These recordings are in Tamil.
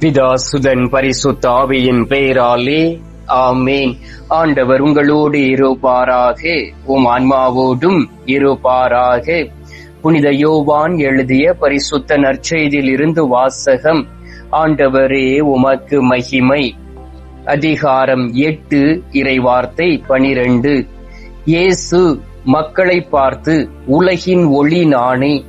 பிதாசுதன் பரிசுத்தாவியின் பெயராலே ஆமேன். ஆண்டவர் உங்களோடு இருப்பாராக உம் ஆன்மாவோடும் இருப்பாராக. புனித யோவான் எழுதிய பரிசுத்த நற்செய்தியில் இருந்து வாசகம் ஆண்டவரே உமக்கு மகிமை. அதிகாரம் எட்டு இறைவார்த்தை பனிரெண்டு. இயேசு மக்களை பார்த்து உலகின் ஒளி நானே.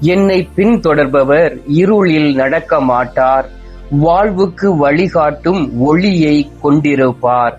என்னை பின்தொடர்பவர் இருளில் நடக்க மாட்டார் வாழ்வுக்கு வழிகாட்டும் ஒளியை கொண்டிருப்பார்.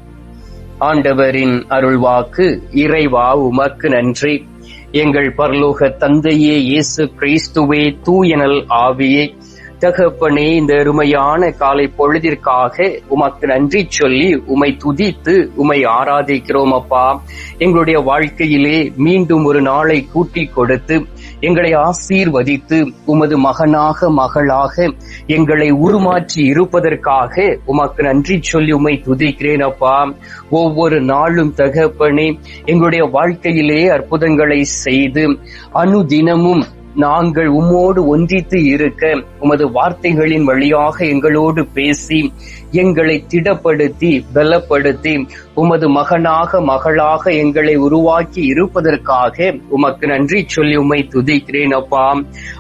ஆண்டவரின் அருள்வாக்கு இறைவா உமக்கு நன்றி. எங்கள் பரலோக தந்தையே இயேசு கிறிஸ்துவே தூயனல் ஆவியே. தகப்பனே இந்த அருமையான காலை பொழுதிற்காக உமக்கு நன்றி சொல்லி உமை துதித்து உமை ஆராதிக்கிறோம் அப்பா. எங்களுடைய வாழ்க்கையிலே மீண்டும் ஒரு நாளை கூட்டி கொடுத்து எங்களை ஆசீர்வதித்து உமது மகனாக மகளாக எங்களை உருமாற்றி இருப்பதற்காக உமக்கு நன்றி சொல்லி உமை துதிக்கிறேன் அப்பா. ஒவ்வொரு நாளும் தகப்பனே எங்களுடைய வாழ்க்கையிலே அற்புதங்களை செய்து அனுதினமும் நாங்கள் உம்மோடு ஒன்றித்து இருக்க உமது வார்த்தைகளின் வழியாக எங்களோடு பேசி எங்களை திடப்படுத்தி பலப்படுத்தி உமது மகனாக மகளாக எங்களை உருவாக்கி இருப்பதற்காக உமக்கு நன்றி சொல்லி உமை துதிக்கிறேன் அப்பா.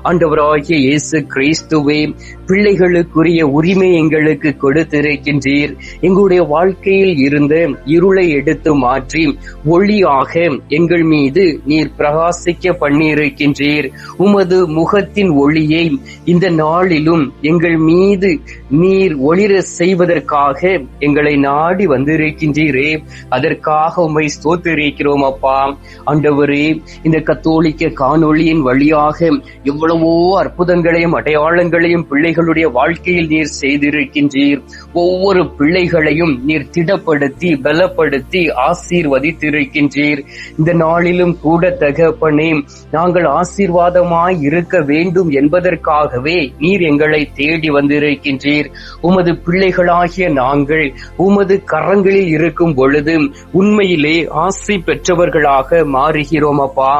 ஆண்டவராகிய இயேசு கிறிஸ்துவே பிள்ளைகளுக்குரிய உரிமை எங்களுக்கு கொடுத்திருக்கின்றீர். எங்களுடைய வாழ்க்கையில் இருந்த இருளை எடுத்து மாற்றி ஒளியாக எங்கள் மீது நீர் பிரகாசிக்க பண்ணியிருக்கின்றீர். உமது முகத்தின் ஒளியை இந்த நாளிலும் எங்கள் மீது நீர் ஒளிர செய்வ செய்வதற்காக எங்களை நாடி வந்திருக்கின்றீரே. அதற்காக உம்மை ஸ்தோத்திருக்கிறோம் அப்பா. ஆண்டவரே இந்த கத்தோலிக்க காணொளியின் வழியாக எவ்வளவோ அற்புதங்களையும் அடையாளங்களையும் பிள்ளைகளுடைய வாழ்க்கையில் நீர் செய்திருக்கின்றீர். ஒவ்வொரு பிள்ளைகளையும் நீர் திடப்படுத்தி பலப்படுத்தி ஆசீர்வதித்திருக்கின்றீர். இந்த நாளிலும் கூட தகப்பனே நாங்கள் ஆசீர்வாதமாய் இருக்க வேண்டும் என்பதற்காகவே நீர் எங்களை தேடி வந்திருக்கின்றீர். உமது பிள்ளைகளால் மக்களாகிய நாங்கள் உமது கரங்களில் இருக்கும் பொழுது உண்மையிலே ஆசை பெற்றவர்களாக மாறுகிறோம் அப்பா.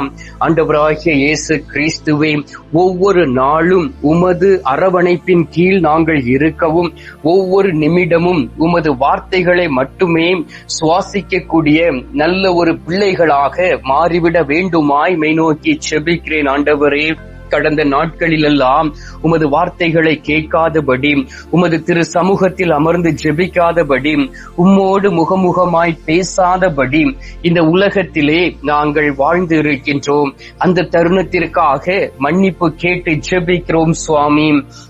ஆண்டவராகிய இயேசு கிறிஸ்துவே ஒவ்வொரு நாளும் உமது அரவணைப்பின் கீழ் நாங்கள் இருக்கவும் ஒவ்வொரு நிமிடமும் உமது வார்த்தைகளை மட்டுமே சுவாசிக்கக்கூடிய நல்ல ஒரு பிள்ளைகளாக மாறிவிட வேண்டுமாய் மெய் நோக்கி செபிக்கிறேன் ஆண்டவரே. கடந்த நாட்களிலெல்லாம் உமது வார்த்தைகளை கேட்காதபடி உமது திரு சமூகத்தில் அமர்ந்து ஜெபிக்காதபடி உம்மோடு முகமுகமாய் பேசாதபடி இந்த உலகத்திலே நாங்கள் வாழ்ந்து இருக்கின்றோம். அந்த தருணத்திற்காக மன்னிப்பு கேட்டு ஜெபிக்கிறோம் சுவாமி.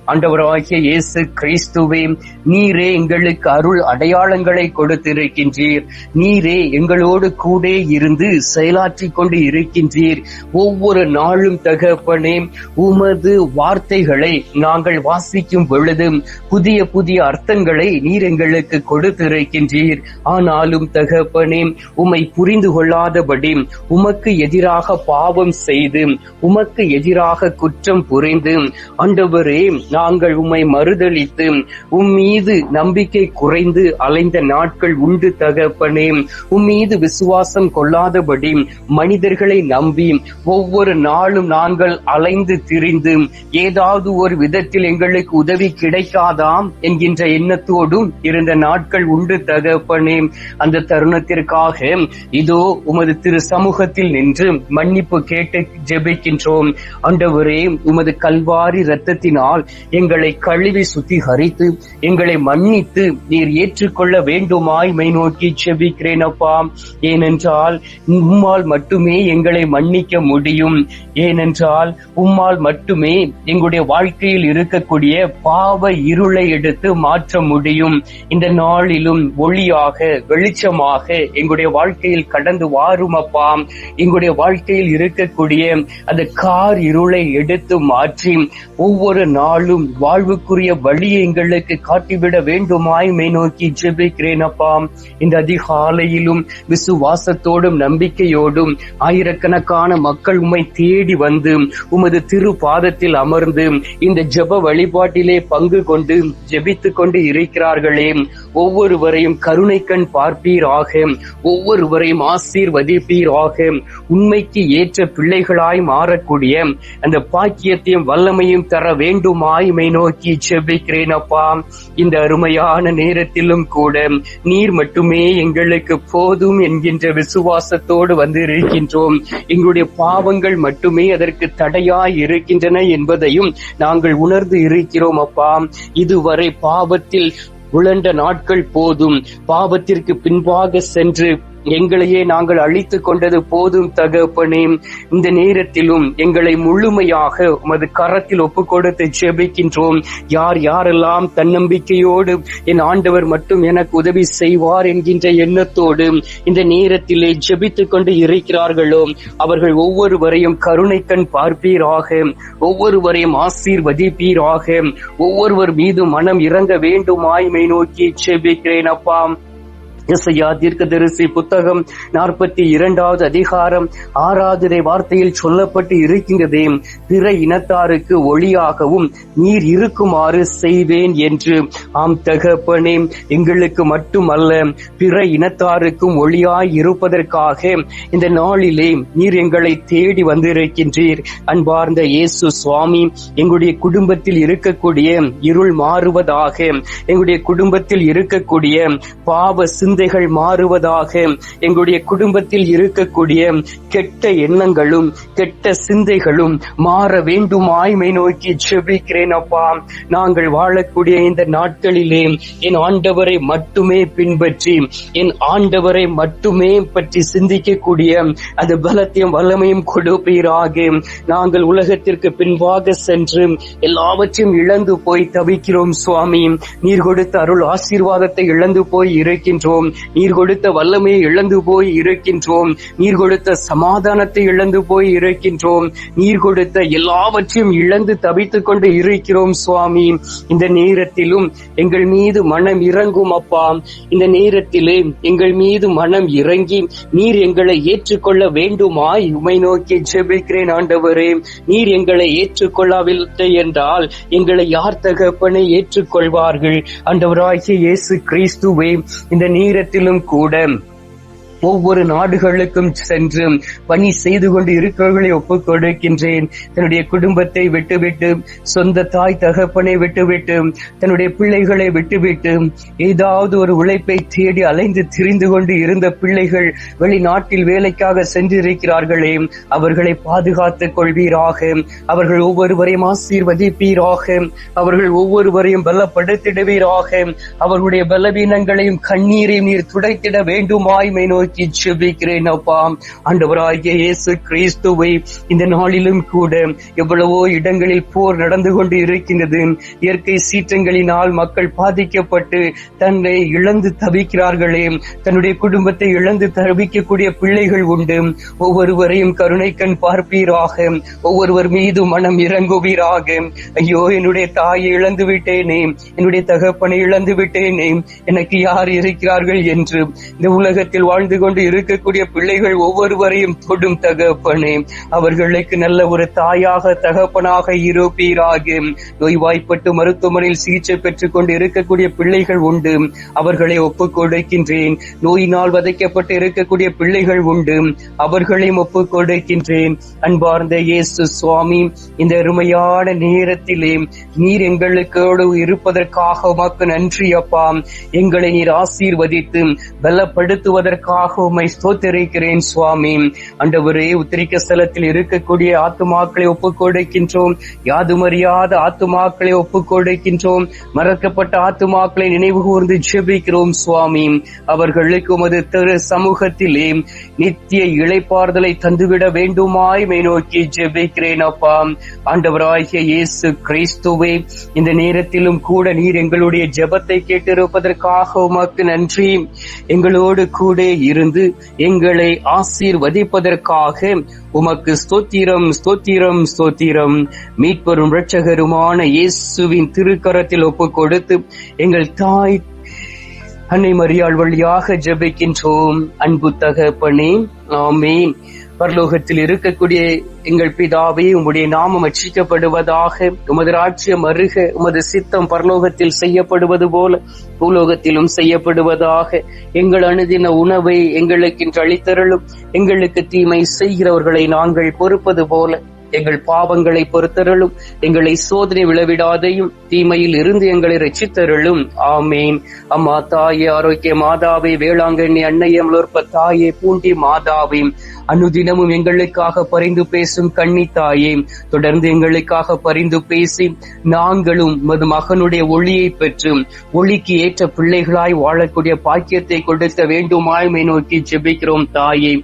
ஆண்டவராகிய இயேசு கிறிஸ்துவே நீரே எங்களுக்கு அருள் அடையாளங்களை கொடுத்திருக்கின்றீர். நீரே எங்களோடு கூட இருந்து செயலாற்றி கொண்டு இருக்கின்றீர். ஒவ்வொரு நாளும் தகப்பனே உமது வார்த்தைகளை நாங்கள் வாசிக்கும் பொழுது புதிய புதிய அர்த்தங்களை நீர் எங்களுக்கு கொடுத்திருக்கின்றீர். ஆனாலும் தகப்பனே உமை புரிந்து கொள்ளாதபடி உமக்கு எதிராக பாவம் செய்து உமக்கு எதிராக குற்றம் புரிந்து ஆண்டவரே நாங்கள் உம்மை மறுதளித்து உம்மீ மீது நம்பிக்கை குறைந்து அலைந்த நாட்கள் உண்டு தகப்பனே. உம் மீது விசுவாசம் கொள்ளாதபடி மனிதர்களை நம்பி ஒவ்வொரு நாளும் நாங்கள் அலைந்து திரிந்து ஏதாவது ஒரு விதத்தில் எங்களுக்கு உதவி கிடைக்காதாம் என்கின்ற எண்ணத்தோடும் இருந்த நாட்கள் உண்டு தகப்பனே. அந்த தருணத்திற்காக இதோ உமது திரு சமூகத்தில் நின்று மன்னிப்பு கேட்டு ஜெபிக்கின்றோம். அண்டவரே உமது கல்வாரி ரத்தத்தினால் எங்களை கழுவி சுத்திகரித்து எங்கள் மன்னித்து நீர் ஏற்றுக்கொள்ள வேண்டுமாய் மை நோக்கி செபிக்கிறேன் அப்பா. ஏனென்றால் உம்மால் மட்டுமே எங்களை மன்னிக்க முடியும். ஏனென்றால் உம்மால் மட்டுமே எங்களுடைய வாழ்க்கையில் இருக்கக்கூடிய பாவ இருளை எடுத்து மாற்ற முடியும். இந்த நாளிலும் ஒளியாக வெளிச்சமாக எங்களுடைய வாழ்க்கையில் கடந்து வாரும் அப்பா. எங்களுடைய வாழ்க்கையில் இருக்கக்கூடிய அந்த கார் இருளை எடுத்து மாற்றி ஒவ்வொரு நாளும் வாழ்வுக்குரிய வழியை எங்களுக்கு காட்டி காட்டிவிட வேண்டுமாய் மை நோக்கி ஜெபிக்கிறேன் அப்பா இந்த அதிகாலையிலும் விசுவாசத்தோடும் நம்பிக்கையோடும் ஆயிரக்கணக்கான மக்கள் உம்மை தேடி வந்து உமது திரு பாதத்தில் அமர்ந்து இந்த ஜெப வழிபாட்டிலே பங்கு கொண்டு ஜெபித்துக் கொண்டு இருக்கிறார்களே. ஒவ்வொருவரையும் கருணை கண் பார்ப்பீராக. ஒவ்வொருவரையும் ஆசீர்வதிப்பீராக. உண்மைக்கு ஏற்ற பிள்ளைகளாய் மாறக்கூடிய அந்த பாக்கியத்தையும் வல்லமையும் தர வேண்டுமாய் மை நோக்கி செபிக்கிறேன் அப்பா இந்த அருமையான நேரத்திலும் கூட நீர் மட்டுமே எங்களுக்கு போதும் என்கின்ற விசுவாசத்தோடு வந்து இருக்கின்றோம் எங்களுடைய பாவங்கள் மட்டுமே அதற்கு தடையாய் இருக்கின்றன என்பதையும் நாங்கள் உணர்ந்து இருக்கிறோம் அப்பா. இதுவரை பாவத்தில் உழண்ட நாட்கள் போதும். பாவத்திற்கு பின்பாக சென்று எங்களையே நாங்கள் அழித்து கொண்டது போதும் தகப்பனே. இந்த நேரத்திலும் எங்களை முழுமையாக உமது கரத்தில் ஒப்பு கொடுத்து ஜெபிக்கின்றோம். யார் யாரெல்லாம் தன்னம்பிக்கையோடு என் ஆண்டவர் மட்டும் எனக்கு உதவி செய்வார் என்கின்ற எண்ணத்தோடு இந்த நேரத்திலே ஜெபித்துக் கொண்டு இருக்கிறார்களோ அவர்கள் ஒவ்வொருவரையும் கருணை கண் பார்ப்பீராக ஒவ்வொருவரையும் ஆசீர்வதிப்பீராக. ஒவ்வொருவர் மீது மனம் இறங்க வேண்டுமாய்மை நோக்கி ஜெபிக்கிறேன் அப்பா. இசையா தீர்க்கதரிசி புத்தகம் நாற்பத்தி இரண்டாவது அதிகாரம் ஆறாவது வார்த்தையில் சொல்லப்பட்டு இருக்கின்றதே பிற இனத்தாருக்கு ஒளியாகவும் நீர் இருக்குமாறு செய்வேன் என்று. ஆம் தகப்பனே எங்களுக்கு மட்டுமல்ல பிற இனத்தாருக்கும் ஒளியாய் இருப்பதற்காக இந்த நாளிலே நீர் எங்களை தேடி வந்திருக்கின்றீர். அன்பார்ந்த இயேசு சுவாமி எங்களுடைய குடும்பத்தில் இருக்கக்கூடிய இருள் மாறுவதாக எங்களுடைய குடும்பத்தில் இருக்கக்கூடிய பாவ சிந்தைகள் மாறுவதாக எங்களுடைய குடும்பத்தில் இருக்கக்கூடிய கெட்ட எண்ணங்களும் கெட்ட சிந்தைகளும் மாற வேண்டுமாய்மை நோக்கி செபிக்கிறேன் அப்பா. நாங்கள் வாழக்கூடிய இந்த நாட்களிலே என் ஆண்டவரை மட்டுமே பின்பற்றி என் ஆண்டவரை மட்டுமே பற்றி சிந்திக்கக்கூடிய அந்த பலத்தையும் வல்லமையும் கொடுப்பீராக. நாங்கள் உலகத்திற்கு பின்பாக சென்று எல்லாவற்றையும் இழந்து போய் தவிக்கிறோம் சுவாமி. நீர் கொடுத்த அருள் ஆசீர்வாதத்தை இழந்து போய் இருக்கின்றோம். நீர் கொடுத்த வல்லமையை இழந்து போய் இருக்கின்றோம் நீர் கொடுத்த சமாதானத்தை இழந்து போய் இருக்கின்றோம் நீர் கொடுத்த எல்லாவற்றையும் இழந்து தவித்துக் கொண்டு இருக்கிறோம் சுவாமி. இந்த நேரத்திலும் எங்கள் மீது மனம் இறங்கும் அப்பா. இந்த நேரத்திலே எங்கள் மீது மனம் இறங்கி நீர் எங்களை ஏற்றுக்கொள்ள வேண்டுமாய் உமை நோக்கி ஜெபிக்கிறேன் ஆண்டவரே. நீர் எங்களை ஏற்றுக்கொள்ளவில்லை என்றால் எங்களை யார் தகப்பனை ஏற்றுக்கொள்வார்கள்? ஆண்டவராகிய இயேசு கிறிஸ்துவே இந்த நீர் நேரத்திலும் கூட ஒவ்வொரு நாடுகளுக்கும் சென்று பணி செய்து கொண்டு இருக்கிறவர்களை ஒப்புக் கொடுக்கின்றேன். தன்னுடைய குடும்பத்தை விட்டுவிட்டு சொந்த தாய் தகப்பனை விட்டுவிட்டு தன்னுடைய பிள்ளைகளை விட்டுவிட்டு ஏதாவது ஒரு உழைப்பை தேடி அலைந்து திரிந்து கொண்டு இருந்த பிள்ளைகள் வெளிநாட்டில் வேலைக்காக சென்றிருக்கிறார்களே அவர்களை பாதுகாத்துக் கொள்வீராக. அவர்கள் ஒவ்வொருவரையும் ஆசீர்வதிப்பீராக. அவர்கள் ஒவ்வொருவரையும் பலப்படுத்திடுவீராக. அவர்களுடைய பலவீனங்களையும் கண்ணீரையும் நீர் துடைத்திட வேண்டுமாய்மை நோக்கி ஜெபிக்கிறேன் அப்பா. ஆண்டவராகிய இயேசு கிறிஸ்துவை இந்த நாளிலும் கூட எவ்வளவோ இடங்களில் போர் நடந்து கொண்டு இருக்கின்றது. இயற்கை சீற்றங்களினால் மக்கள் பாதிக்கப்பட்டு தன்னை இழந்து தவிக்கிறார்களே. தன்னுடைய குடும்பத்தை இழந்து தவிக்கக்கூடிய பிள்ளைகள் உண்டு. ஒவ்வொருவரையும் கருணை கண் பார்ப்பீராக. ஒவ்வொருவர் மீது மனம் இறங்குவீராக. ஐயோ என்னுடைய தாயை இழந்து விட்டேனே. என்னுடைய தகப்பனை இழந்து விட்டேனே. எனக்கு யார் இருக்கிறார்கள் என்று இந்த உலகத்தில் வாழ்ந்து கொண்டு இருக்கக்கூடிய பிள்ளைகள் ஒவ்வொருவரையும் தொடும் தகப்பனே. அவர்களுக்கு நல்ல ஒரு தாயாக தகப்பனாக இருப்பீராக. நோய்வாய்ப்பட்டு மருத்துவமனையில் சிகிச்சை பெற்றுக் கொண்டு இருக்கக்கூடிய பிள்ளைகள் உண்டு. அவர்களை ஒப்புக் கொடுக்கின்றேன். நோயினால் வதைக்கப்பட்டு இருக்கக்கூடிய பிள்ளைகள் உண்டு. அவர்களையும் ஒப்புக் கொடுக்கின்றேன். அன்பார்ந்த இயேசு சுவாமி இந்த அருமையான நேரத்திலே நீர் எங்களுக்கோடு இருப்பதற்காக உமக்கு நன்றி அப்பா. எங்களை நீர் ஆசீர்வதித்து பலப்படுத்துவதற்காக உம்மை ஸ்தோத்திரிக்கிறேன் சுவாமி. அண்டவரே உத்திரிக்க ஸ்தலத்தில் இருக்கக்கூடிய ஆத்துமாக்களை ஒப்புக் கொடுக்கின்றோம் யாதுமறியாத ஆத்துமாக்களை ஒப்புக் கொடுக்கின்றோம் மறக்கப்பட்ட ஆத்துமாக்களை நினைவு கூர்ந்து ஜெபிக்கிறோம் சுவாமி. அவர்களுக்கு உமது திரு சமூகத்திலே நித்திய இளைப்பாறுதலை தந்துவிட வேண்டுமாய் மை நோக்கி ஜெபிக்கிறேன் அப்பா. ஆண்டவராகிய இயேசு கிறிஸ்துவே இந்த நேரத்திலும் கூட நீர் எங்களுடைய ஜெபத்தை கேட்டிருப்பதற்காக உமக்கு நன்றி. எங்களோடு கூட இரு இருந்து எங்களை ஆசீர்வதிப்பதற்காக உமக்கு ஸ்தோத்திரம் ஸ்தோத்திரம் ஸ்தோத்திரம். மீட்பரும் இரட்சகருமான இயேசுவின் திருக்கரத்தில் ஒப்பு கொடுத்து எங்கள் தாய் அன்னை மரியாள் வழியாக ஜெபிக்கின்றோம். அன்பு தகப்பனே ஆமேன். பரலோகத்தில் இருக்கக்கூடிய எங்கள் பிதாவே உம்முடைய நாமம் அச்சிக்கப்படுவதாக உமது ராஜ்யம் அருக உமது சித்தம் பரலோகத்தில் செய்யப்படுவது போல பூலோகத்திலும் செய்யப்படுவதாக எங்கள் அணுதின உணவை எங்களுக்கு இன்று அளித்தருளும் எங்களுக்கு தீமை செய்கிறவர்களை நாங்கள் பொறுப்பது போல எங்கள் பாவங்களை பொறுத்தருளும். எங்களை சோதனை விழவிடாதையும் தீமையில் இருந்து எங்களை ரச்சித்தருளும் ஆமேன். அம்மா தாயே ஆரோக்கிய மாதாவே வேளாங்கண்ணி அன்னையம்லோற்ப தாயே பூண்டி மாதாவே. அனுதினமும் எங்களுக்காக பரிந்து பேசும் கண்ணி தாயே. தொடர்ந்து எங்களுக்காக பரிந்து பேசி நாங்களும் மது மகனுடைய ஒளியை பெற்று ஒளிக்கு ஏற்ற பிள்ளைகளாய் வாழக்கூடிய பாக்கியத்தை கொடுக்க வேண்டுமாய் நோக்கி ஜெபிக்கிறோம் தாயே.